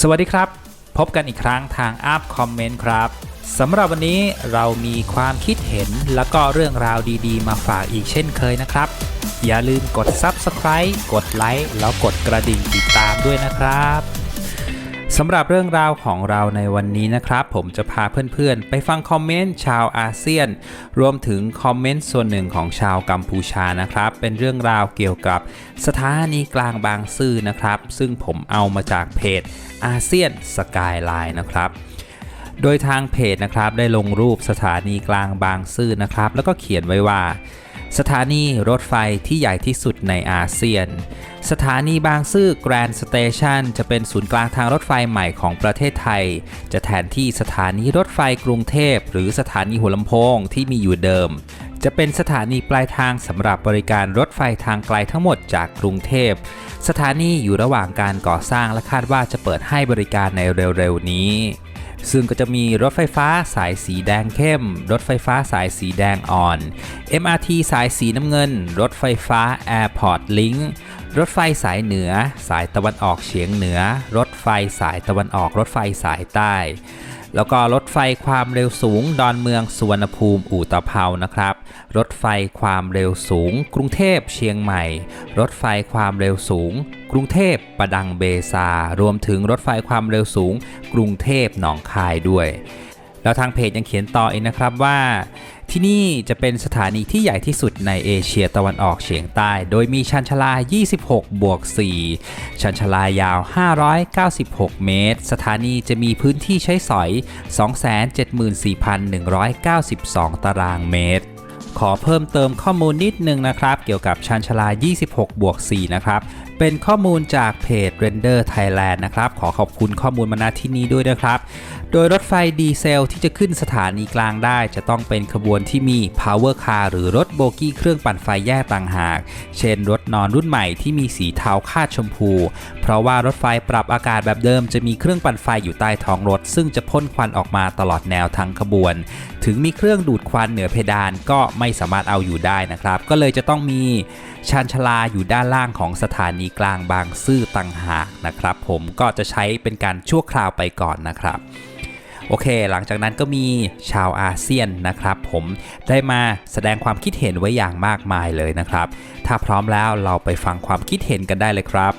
สวัสดีครับ พบกันอีกครั้งทางอัพคอมเมนต์ครับสำหรับวันนี้เรามีความคิดเห็นแล้วก็เรื่องราวดีๆ มาฝากอีกเช่นเคยนะครับ อย่าลืมกด Subscribe กดไลค์แล้วกดกระดิ่งติดตามด้วยนะครับ สำหรับเรื่องราวของเราในวันนี้นะครับ ผมจะพาเพื่อนๆ ไปฟังคอมเมนต์ชาวอาเซียน รวมถึงคอมเมนต์ส่วนหนึ่งของชาวกัมพูชานะครับ เป็นเรื่องราวเกี่ยวกับสถานีกลางบางซื่อนะครับ ซึ่งผมเอามาจากเพจอาเซียนสกายไลน์นะครับโดยทางเพจนะครับได้ลงรูปสถานีกลางบางซื่อนะครับ แล้วก็เขียนไว้ว่า สถานีรถไฟที่ใหญ่ที่สุดในอาเซียน สถานีบางซื่อแกรนด์สเตชันจะเป็นศูนย์กลางทางรถไฟใหม่ของประเทศไทย จะแทนที่สถานีรถไฟกรุงเทพ หรือสถานีหัวลำโพงที่มีอยู่เดิม จะเป็นสถานีปลายทางสำหรับบริการรถไฟทางไกลทั้งหมดจากกรุงเทพ สถานีอยู่ระหว่างการก่อสร้างและคาดว่าจะเปิดให้บริการในเร็วๆนี้ ซึ่งก็จะมีรถไฟฟ้าสายสีแดงเข้ม รถไฟฟ้าสายสีแดงอ่อน MRT สายสีน้ำเงิน รถไฟฟ้า Airport Link รถไฟสายเหนือ สายตะวันออกเฉียงเหนือ รถไฟสายตะวันออก รถไฟสายใต้ แล้วก็รถไฟความเร็วสูง ดอนเมืองสุวรรณภูมิอู่ตะเภานะครับ รถไฟความเร็วสูง กรุงเทพเชียงใหม่ รถไฟความเร็วสูง กรุงเทพประดังเบซา รวมถึงรถไฟความเร็วสูง กรุงเทพหนองคายด้วย แล้วทางเพจยังเขียนต่ออีกนะครับว่า ที่นี่จะเป็นสถานีที่ใหญ่ที่สุดในเอเชียตะวันออกเฉียงใต้ โดยมีชันชาลา 26 บวก 4 ชันชลายาว 596 เมตร สถานีจะมีพื้นที่ใช้สอย 274,192 ตารางเมตรขอเพิ่มเติมข้อมูลนิดนึงนะครับ เกี่ยวกับชันชาลา 26 บวก 4 นะครับ เป็นข้อมูลจากเพจ Render Thailand นะครับ ขอขอบคุณข้อมูลมาณที่นี้ด้วยนะครับ โดยรถไฟดีเซลที่จะขึ้นสถานีกลางได้จะต้องเป็นขบวนที่มี Power Car หรือรถโบกี้เครื่องปั่นไฟแยกต่างหาก เช่นรถนอนรุ่นใหม่ที่มีสีเทาคาดชมพู เพราะว่ารถไฟปรับอากาศแบบเดิมจะมีเครื่องปั่นไฟอยู่ใต้ท้องรถ ซึ่งจะพ่นควันออกมาตลอดแนวทั้งขบวน ถึงมีเครื่องดูดควันเหนือเพดานก็ไม่สามารถเอาอยู่ได้นะครับ ก็เลยจะต้องมีชานชลาอยู่ด้านล่างของสถานีกลางบางซื่อต่างหากนะครับ ผมก็จะใช้เป็นการชั่วคราวไปก่อนนะครับโอเค หลังจากนั้นก็มีชาวอาเซียนนะครับผมได้มาแสดงความคิดเห็นไว้อย่างมากมายเลยนะครับ ถ้าพร้อมแล้วเราไปฟังความคิดเห็นกันได้เลยครับ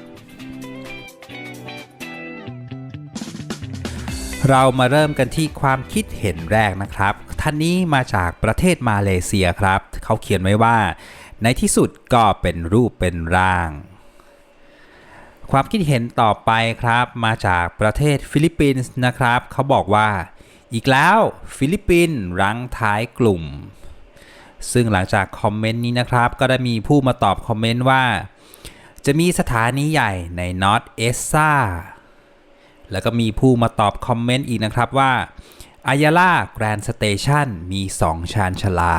เรามาเริ่มกันที่ความคิดเห็นแรกนะครับ ท่านนี้มาจากประเทศมาเลเซียครับ เขาเขียนไว้ว่า ในที่สุดก็เป็นรูปเป็นร่าง ความคิดเห็นต่อไปครับ มาจากประเทศฟิลิปปินส์นะครับ เขาบอกว่า อีกแล้วฟิลิปปินส์รั้งท้ายกลุ่ม ซึ่งหลังจากคอมเมนต์นี้นะครับ ก็ได้มีผู้มาตอบคอมเมนต์ว่า จะมีสถานีใหญ่ในนอตเอสซาแล้วก็มีผู้มาตอบคอมเมนต์อีกนะครับว่าอายาล่าแกรนด์สเตชันมี 2 ชานชาลา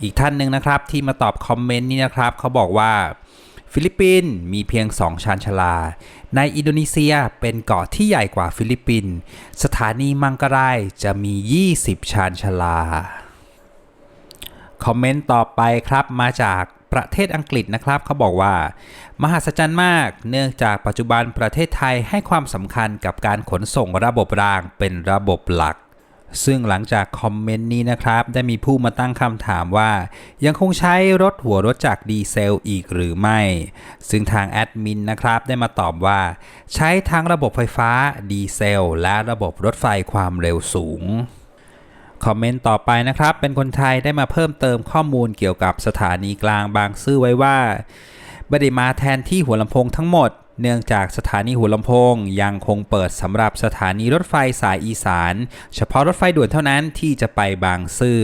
อีกท่านหนึ่งนะครับที่มาตอบคอมเมนต์นี้นะครับ เขาบอกว่า ฟิลิปปินส์มีเพียง 2 ชานชาลา ในอินโดนีเซียเป็นเกาะที่ใหญ่กว่าฟิลิปปินส์ สถานีมังกรายจะมี 20 ชานชาลา คอมเมนต์ต่อไปครับมาจากประเทศอังกฤษนะครับเขาบอกว่า มหัศจรรย์มาก เนื่องจากปัจจุบันประเทศไทยให้ความสำคัญกับการขนส่งระบบรางเป็นระบบหลัก ซึ่งหลังจากคอมเมนต์นี้นะครับ ได้มีผู้มาตั้งคำถามว่า ยังคงใช้รถหัวรถจากดีเซลอีกหรือไม่ ซึ่งทางแอดมินนะครับ ได้มาตอบว่า ใช้ทั้งระบบไฟฟ้าดีเซล และระบบรถไฟความเร็วสูงคอมเมนต์ต่อไปนะครับ เป็นคนไทยได้มาเพิ่มเติมข้อมูลเกี่ยวกับสถานีกลางบางซื่อไว้ว่าไม่ได้มาแทนที่หัวลำโพงทั้งหมด เนื่องจากสถานีหัวลำโพงยังคงเปิดสำหรับสถานีรถไฟสายอีสาน เฉพาะรถไฟด่วนเท่านั้นที่จะไปบางซื่อ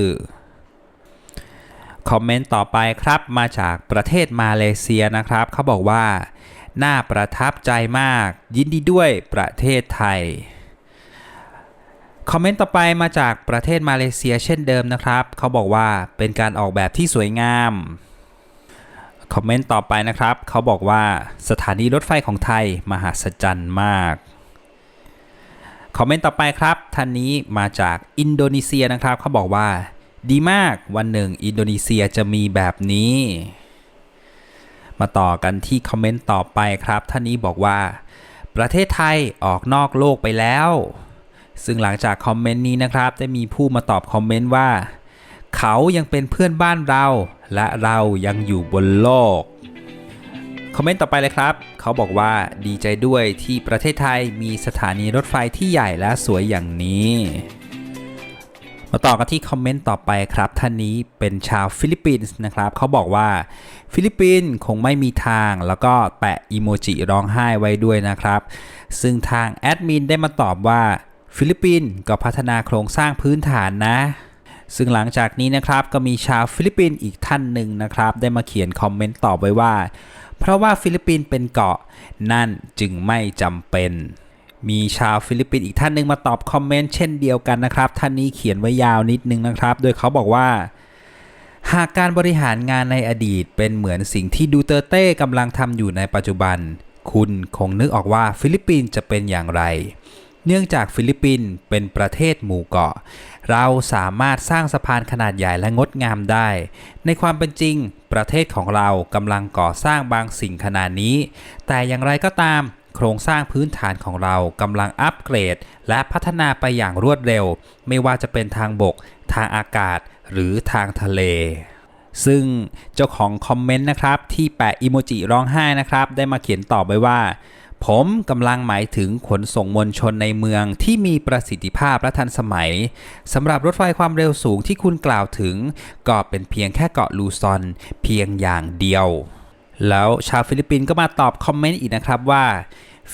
คอมเมนต์ต่อไปครับมาจากประเทศมาเลเซียนะครับ เขาบอกว่า น่าประทับใจมาก ยินดีด้วยประเทศไทย คอมเมนต์ต่อไปมาจากประเทศมาเลเซียเช่นเดิมนะครับ เขาบอกว่าเป็นการออกแบบที่สวยงาม คอมเมนต์ต่อไปนะครับ เขาบอกว่าสถานีรถไฟของไทยมหัศจรรย์มาก คอมเมนต์ต่อไปครับ ท่านนี้มาจากอินโดนีเซียนะครับ เขาบอกว่า ดีมากวันหนึ่งอินโดนีเซียจะมีแบบนี้ มาต่อกันที่คอมเมนต์ต่อไปครับ ท่านนี้บอกว่า ประเทศไทยออกนอกโลกไปแล้ว ซึ่งหลังจากคอมเมนต์นี้นะครับ ได้มีผู้มาตอบคอมเมนต์ว่า เขายังเป็นเพื่อนบ้านเรา และเรายังอยู่บนโลก คอมเมนต์ต่อไปเลยครับ เขาบอกว่าดีใจด้วยที่ประเทศไทยมีสถานีรถไฟที่ใหญ่และสวยอย่างนี้ มาต่อกันที่คอมเมนต์ต่อไปครับ ท่านนี้เป็นชาวฟิลิปปินส์นะครับ เขาบอกว่าฟิลิปปินส์คงไม่มีทาง แล้วก็แปะอีโมจิร้องไห้ไว้ด้วยนะครับ ซึ่งทางแอดมินได้มาตอบว่าฟิลิปปินส์ก็พัฒนาโครงสร้างพื้นฐานนะ ซึ่งหลังจากนี้นะครับก็มีชาวฟิลิปปินส์อีกท่านหนึ่งนะครับ ได้มาเขียนคอมเมนต์ตอบไว้ว่า เพราะว่าฟิลิปปินส์เป็นเกาะนั่นจึงไม่จำเป็น มีชาวฟิลิปปินส์อีกท่านหนึ่งมาตอบคอมเมนต์เช่นเดียวกันนะครับ ท่านนี้เขียนไว้ยาวนิดนึงนะครับ โดยเขาบอกว่าหากการบริหารงานในอดีตเป็นเหมือนสิ่งที่ดูเตอร์เต้กำลังทำอยู่ในปัจจุบัน คุณคงนึกออกว่าฟิลิปปินส์จะเป็นอย่างไร เนื่องจากฟิลิปปินส์เป็นประเทศหมู่เกาะ เราสามารถสร้างสะพานขนาดใหญ่และงดงามได้ ในความเป็นจริง ประเทศของเรากำลังก่อสร้างบางสิ่งขนาดนี้ แต่อย่างไรก็ตามโครงสร้างพื้นฐานของเรากำลังอัปเกรด และพัฒนาไปอย่างรวดเร็ว ไม่ว่าจะเป็นทางบก ทางอากาศ หรือทางทะเล ซึ่งเจ้าของคอมเมนต์นะครับ ที่แปะอิโมจิร้องไห้นะครับ ได้มาเขียนตอบไว้ว่า ผมกำลังหมายถึงขนส่งมวลชนในเมืองที่มีประสิทธิภาพและทันสมัยสำหรับรถไฟความเร็วสูงที่คุณกล่าวถึง ก็เป็นเพียงแค่เกาะลูซอน เพียงอย่างเดียว แล้วชาวฟิลิปปินส์ก็มาตอบคอมเมนต์อีกนะครับว่า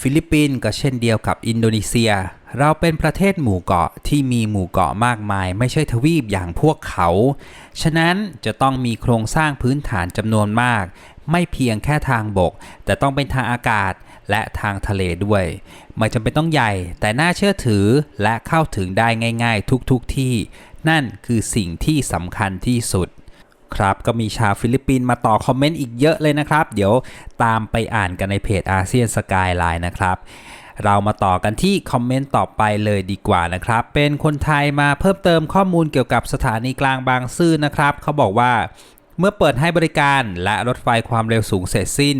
ฟิลิปปินส์ก็เช่นเดียวกับอินโดนีเซีย เราเป็นประเทศหมู่เกาะที่มีหมู่เกาะมากมาย ไม่ใช่ทวีปอย่างพวกเขา ฉะนั้นจะต้องมีโครงสร้างพื้นฐานจำนวนมาก ไม่เพียงแค่ทางบก แต่ต้องเป็นทางอากาศ และทางทะเลด้วย ไม่จำเป็นต้องใหญ่ แต่น่าเชื่อถือและเข้าถึงได้ง่าย ๆ ทุกๆทที่ นั่นคือสิ่งที่สำคัญที่สุด ครับก็มีชาวฟิลิปปินส์มาต่อคอมเมนต์อีกเยอะเลยนะครับ เดี๋ยวตามไปอ่านกันในเพจอาเซียนสกายไลน์นะครับเรามาต่อกันที่คอมเมนต์ต่อไปเลยดีกว่านะครับ เป็นคนไทยมาเพิ่มเติมข้อมูลเกี่ยวกับสถานีกลางบางซื่อนะครับ เขาบอกว่า เมื่อเปิดให้บริการและรถไฟความเร็วสูงเสร็จสิ้น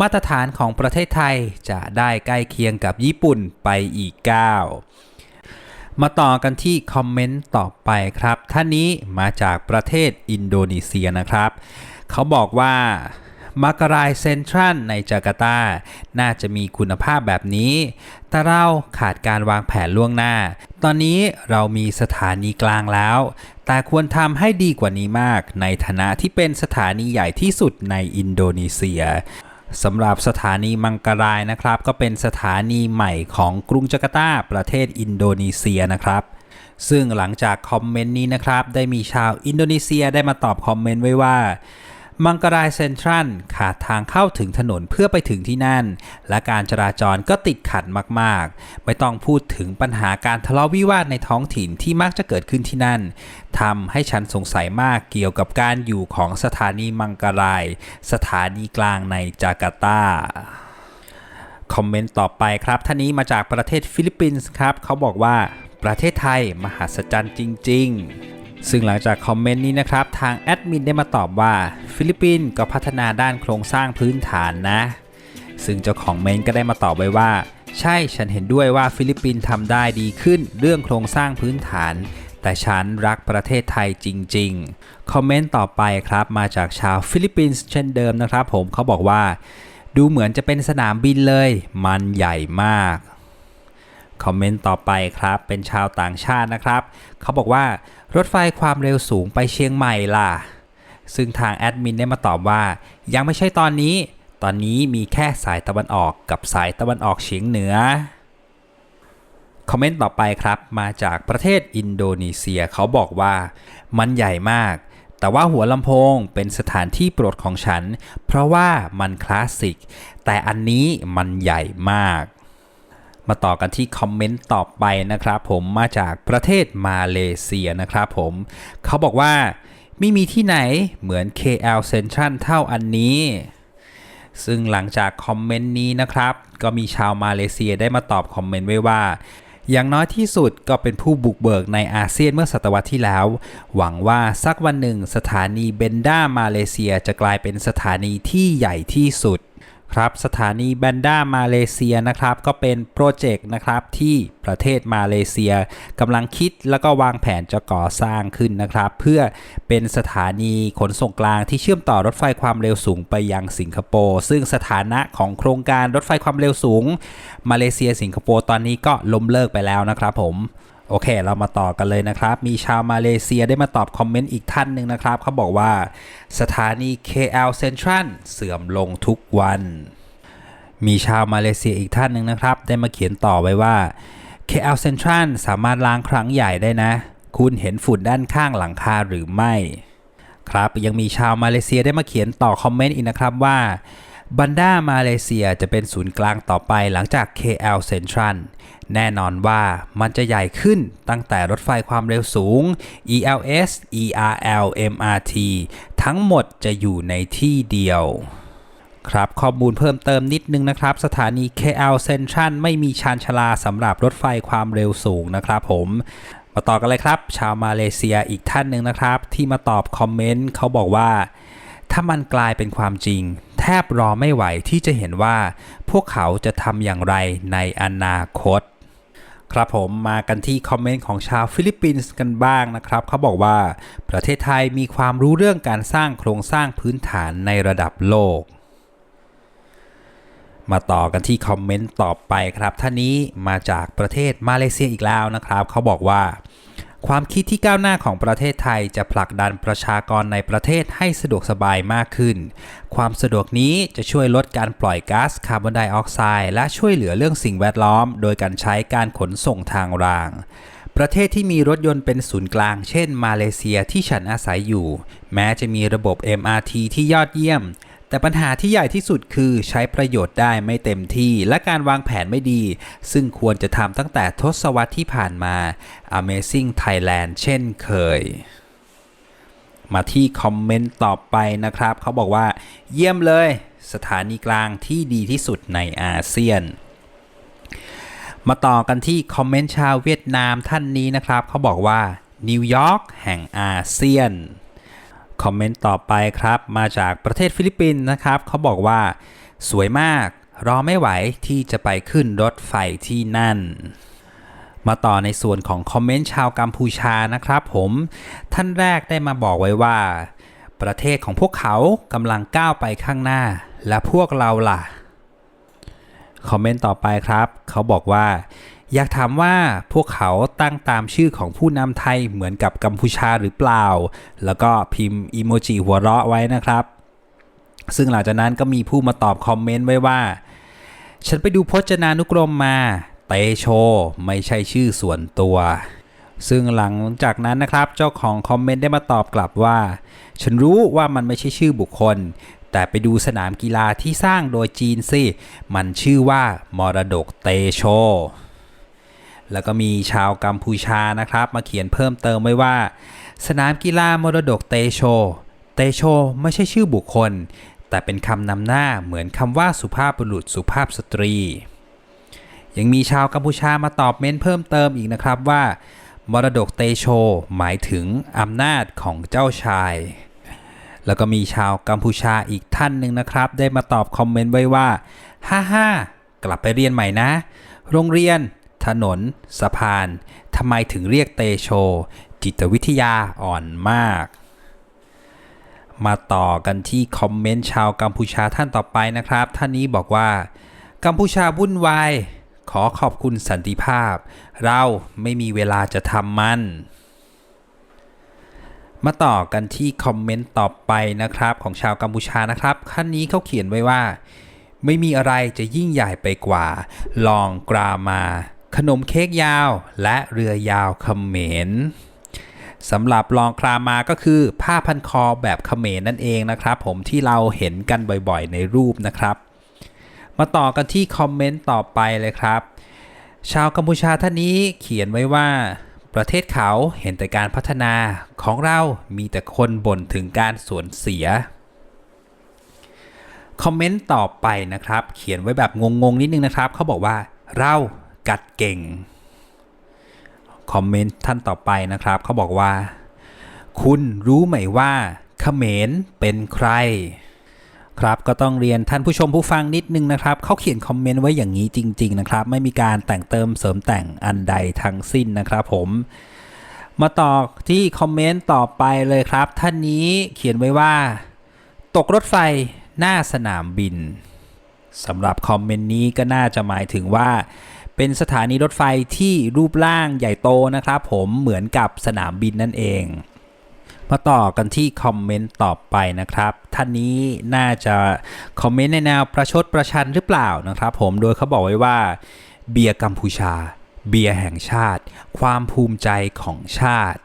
มาตรฐานของประเทศไทยจะได้ใกล้เคียงกับญี่ปุ่นไปอีกก้าวมาต่อกันที่คอมเมนต์ต่อไปครับ ท่านนี้มาจากประเทศอินโดนีเซียนะครับ เขาบอกว่ามาการายเซ็นทรัลในจาการ์ตา น่าจะมีคุณภาพแบบนี้ แต่เราขาดการวางแผนล่วงหน้า ตอนนี้เรามีสถานีกลางแล้ว แต่ควรทำให้ดีกว่านี้มาก ในฐานะที่เป็นสถานีใหญ่ที่สุดในอินโดนีเซียสำหรับสถานีมังการายนะครับ ก็เป็นสถานีใหม่ของกรุงจาการ์ตาประเทศอินโดนีเซียนะครับ ซึ่งหลังจากคอมเมนต์นี้นะครับ ได้มีชาวอินโดนีเซียได้มาตอบคอมเมนต์ไว้ว่า มังกรายเซ็นทรัลขาดทางเข้าถึงถนนเพื่อไปถึงที่นั่น และการจราจรก็ติดขัดมากๆ ไม่ต้องพูดถึงปัญหาการทะเลาะวิวาทในท้องถิ่นที่มักจะเกิดขึ้นที่นั่นทำให้ฉันสงสัยมากเกี่ยวกับการอยู่ของสถานีมังกราย สถานีกลางในจาการ์ตาคอมเมนต์ต่อไปครับท่านนี้มาจากประเทศฟิลิปปินส์ครับ เขาบอกว่าประเทศไทยมหัศจรรย์จริง ๆ ซึ่งหลังจากคอมเมนต์นี้นะครับ ทางแอดมินได้มาตอบว่า ฟิลิปปินส์ก็พัฒนาด้านโครงสร้างพื้นฐานนะ ซึ่งเจ้าของเมนก็ได้มาตอบไว้ว่า ใช่ฉันเห็นด้วยว่าฟิลิปปินส์ทำได้ดีขึ้นเรื่องโครงสร้างพื้นฐาน แต่ฉันรักประเทศไทยจริง ๆ คอมเมนต์ต่อไปครับมาจากชาวฟิลิปปินส์เช่นเดิมนะครับ ผมเขาบอกว่า ดูเหมือนจะเป็นสนามบินเลย มันใหญ่มากคอมเมนต์ต่อไปครับเป็นชาวต่างชาตินะครับ เขาบอกว่า รถไฟความเร็วสูงไปเชียงใหม่ล่ะ ซึ่งทางแอดมินได้มาตอบว่า ยังไม่ใช่ตอนนี้ ตอนนี้มีแค่สายตะวันออกกับสายตะวันออกเฉียงเหนือ คอมเมนต์ต่อไปครับ มาจากประเทศอินโดนีเซียเขาบอกว่า มันใหญ่มาก แต่ว่าหัวลำโพงเป็นสถานที่โปรดของฉัน เพราะว่ามันคลาสสิก แต่อันนี้มันใหญ่มาก มาต่อกันที่คอมเมนต์ต่อไปนะครับผมมาจากประเทศมาเลเซียนะครับผมเขาบอกว่าไม่มีที่ไหนเหมือน KL Central เท่าอันนี้ ซึ่งหลังจากคอมเมนต์นี้นะครับ ก็มีชาวมาเลเซียได้มาตอบคอมเมนต์ไว้ว่าอย่างน้อยที่สุดก็เป็นผู้บุกเบิกในอาเซียนเมื่อศตวรรษที่แล้ว หวังว่าสักวันหนึ่งสถานีเบนด้ามาเลเซียจะกลายเป็นสถานีที่ใหญ่ที่สุด ครับสถานีแบนด้ามาเลเซียนะครับก็เป็นโปรเจกต์นะครับที่ประเทศมาเลเซียกำลังคิดแล้วก็วางแผนจะก่อสร้างขึ้นนะครับ เพื่อเป็นสถานีขนส่งกลางที่เชื่อมต่อรถไฟความเร็วสูงไปยังสิงคโปร์ซึ่งสถานะของโครงการรถไฟความเร็วสูง มาเลเซียสิงคโปร์ตอนนี้ก็ล้มเลิกไปแล้วนะครับผม โอเค เรามาต่อกันเลยนะครับ มีชาวมาเลเซียได้มาตอบคอมเมนต์อีกท่านหนึ่งนะครับ เขาบอกว่าสถานี KL Central เสื่อมลงทุกวัน มีชาวมาเลเซียอีกท่านหนึ่งนะครับ ได้มาเขียนต่อไว้ว่า KL Central สามารถล้างครั้งใหญ่ได้นะ คุณเห็นฝุ่นด้านข้างหลังคาหรือไม่ ครับ ยังมีชาวมาเลเซียได้มาเขียนต่อคอมเมนต์อีกนะครับว่า บันด้ามาเลเซียจะเป็นศูนย์กลางต่อไปหลังจาก KL Central แน่นอนว่ามันจะใหญ่ขึ้นตั้งแต่รถไฟความเร็วสูง ELS ERL MRT ทั้งหมดจะอยู่ในที่เดียวครับข้อมูลเพิ่มเติมนิดนึงนะครับ สถานี KL Central ไม่มีชานชาลาสำหรับรถไฟความเร็วสูงนะครับผมมาต่อกันเลยครับ ชาวมาเลเซียอีกท่านหนึ่งนะครับ ที่มาตอบคอมเมนต์เขาบอกว่า ถ้ามันกลายเป็นความจริง แทบรอไม่ไหวที่จะเห็นว่า พวกเขาจะทำอย่างไรในอนาคต ครับผมมากันที่คอมเมนต์ของชาวฟิลิปปินส์กันบ้างนะครับ เขาบอกว่า ประเทศไทยมีความรู้เรื่องการสร้างโครงสร้างพื้นฐานในระดับโลกมาต่อกันที่คอมเมนต์ต่อไปครับ ท่านนี้มาจากประเทศมาเลเซียอีกแล้วนะครับ เขาบอกว่า ความคิดที่ก้าวหน้าของประเทศไทยจะผลักดันประชากรในประเทศให้สะดวกสบายมากขึ้น ความสะดวกนี้จะช่วยลดการปล่อยก๊าซคาร์บอนไดออกไซด์และช่วยเหลือเรื่องสิ่งแวดล้อม โดยการใช้การขนส่งทางรางประเทศที่มีรถยนต์เป็นศูนย์กลาง เช่น มาเลเซียที่ฉันอาศัยอยู่ แม้จะมีระบบ MRT ที่ยอดเยี่ยม แต่ปัญหาที่ใหญ่ที่สุดคือใช้ประโยชน์ได้ไม่เต็มที่และการวางแผนไม่ดี ซึ่งควรจะทำตั้งแต่ทศวรรษที่ผ่านมา Amazing Thailand เช่นเคย มาที่คอมเมนต์ต่อไปนะครับ เขาบอกว่า เยี่ยมเลย สถานีกลางที่ดีที่สุดในอาเซียน มาต่อกันที่คอมเมนต์ชาวเวียดนามท่านนี้นะครับ เขาบอกว่านิวยอร์กแห่งอาเซียน คอมเมนต์ต่อไปครับ มาจากประเทศฟิลิปปินส์นะครับ เขาบอกว่าสวยมาก รอไม่ไหวที่จะไปขึ้นรถไฟที่นั่น มาต่อในส่วนของคอมเมนต์ชาวกัมพูชานะครับผม ท่านแรกได้มาบอกไว้ว่า ประเทศของพวกเขากำลังก้าวไปข้างหน้า และพวกเราล่ะ คอมเมนต์ต่อไปครับ เขาบอกว่า อยากถามว่าพวกเขาตั้งตามชื่อของผู้นำไทยเหมือนกับกัมพูชาหรือเปล่า แล้วก็พิมพ์อีโมจิหัวเราะไว้นะครับ ซึ่งหลังจากนั้นก็มีผู้มาตอบคอมเมนต์ไว้ว่า ฉันไปดูพจนานุกรมมา เตโช ไม่ใช่ชื่อส่วนตัว ซึ่งหลังจากนั้นนะครับเจ้าของคอมเมนต์ได้มาตอบกลับว่า ฉันรู้ว่ามันไม่ใช่ชื่อบุคคลแต่ไปดูสนามกีฬาที่สร้างโดยจีนสิ มันชื่อว่ามรดกเตโช แล้วก็มีชาวกัมพูชานะครับ มาเขียนเพิ่มเติมไว้ว่า สนามกีฬามรดกเตโช เตโชไม่ใช่ชื่อบุคคล แต่เป็นคำนำหน้าเหมือนคำว่าสุภาพบุรุษสุภาพสตรี ยังมีชาวกัมพูชามาตอบเม้นเพิ่มเติมอีกนะครับว่า มรดกเตโช หมายถึงอำนาจของเจ้าชาย แล้วก็มีชาวกัมพูชาอีกท่านหนึ่งนะครับ ได้มาตอบคอมเมนต์ไว้ว่า ฮ่าฮ่ากลับไปเรียนใหม่นะ โรงเรียน ถนน สะพาน ทำไมถึงเรียกเตโช จิตวิทยาอ่อนมาก มาต่อกันที่คอมเมนต์ชาวกัมพูชาท่านต่อไปนะครับ ท่านนี้บอกว่า กัมพูชาวุ่นวาย ขอขอบคุณสันติภาพ เราไม่มีเวลาจะทำมัน มาต่อกันที่คอมเมนต์ต่อไปนะครับ ของชาวกัมพูชานะครับท่านนี้เขาเขียนไว้ว่าไม่มีอะไรจะยิ่งใหญ่ไปกว่า ลองกรามา ขนมเค้กยาวและเรือยาวเขมรสำหรับลองครามาก็คือผ้าพันคอแบบเขมรนั่นเองนะครับ ผมที่เราเห็นกันบ่อยๆ ในรูปนะครับ มาต่อกันที่คอมเมนต์ต่อไปเลยครับ ชาวกัมพูชาท่านนี้เขียนไว้ว่า ประเทศเขาเห็นแต่การพัฒนาของเรามีแต่คนบ่นถึงการสูญเสียคอมเมนต์ต่อไปนะครับ เขียนไว้แบบงงๆนิดนึงนะครับเขาบอกว่าเรา กัดเก่ง คอมเมนต์ท่านต่อไปนะครับ เขาบอกว่า คุณรู้ไหมว่าเขมรเป็นใคร ครับก็ต้องเรียนท่านผู้ชมผู้ฟังนิดนึงนะครับ เขาเขียนคอมเมนต์ไว้อย่างนี้จริง ๆ นะครับ ไม่มีการแต่งเติมเสริมแต่งอันใดทั้งสิ้นนะครับ ผมมาต่อที่คอมเมนต์ต่อไปเลยครับ ท่านนี้เขียนไว้ว่า ตกรถไฟหน้าสนามบินสำหรับคอมเมนต์นี้ก็น่าจะหมายถึงว่า เป็นสถานีรถไฟที่รูปร่างใหญ่โตนะครับผมเหมือนกับสนามบินนั่นเอง มาต่อกันที่คอมเมนต์ต่อไปนะครับ ท่านนี้น่าจะคอมเมนต์ในแนวประชดประชันหรือเปล่านะครับผมโดยเขาบอกไว้ว่า เบียร์กัมพูชา เบียร์แห่งชาติ ความภูมิใจของชาติ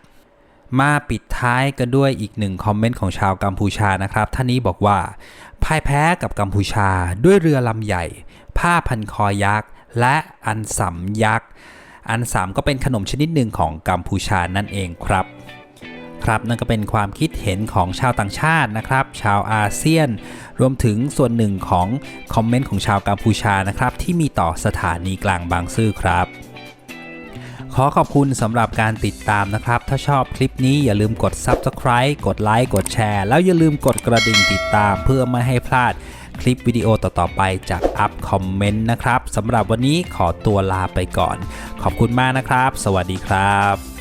มาปิดท้ายกันด้วยอีกหนึ่งคอมเมนต์ของชาวกัมพูชานะครับ ท่านนี้บอกว่าพ่ายแพ้กับกัมพูชาด้วยเรือลำใหญ่ ผ้าพันคอยักษ์ และอันสัมยักษ์ อันสามก็เป็นขนมชนิดหนึ่งของกัมพูชานั่นเองครับ ครับนั่นก็เป็นความคิดเห็นของชาวต่างชาตินะครับ ชาวอาเซียน รวมถึงส่วนหนึ่งของคอมเมนต์ของชาวกัมพูชานะครับที่มีต่อสถานีกลางบางซื่อครับขอขอบคุณสำหรับการติดตามนะครับ ถ้าชอบคลิปนี้อย่าลืมกด Subscribe กดไลค์ กดแชร์ แล้วอย่าลืมกดกระดิ่งติดตามเพื่อไม่ให้พลาด คลิปวิดีโอต่อๆไปจากอัพคอมเมนต์นะครับสำหรับวันนี้ขอตัวลาไปก่อน ขอบคุณมากนะครับ สวัสดีครับ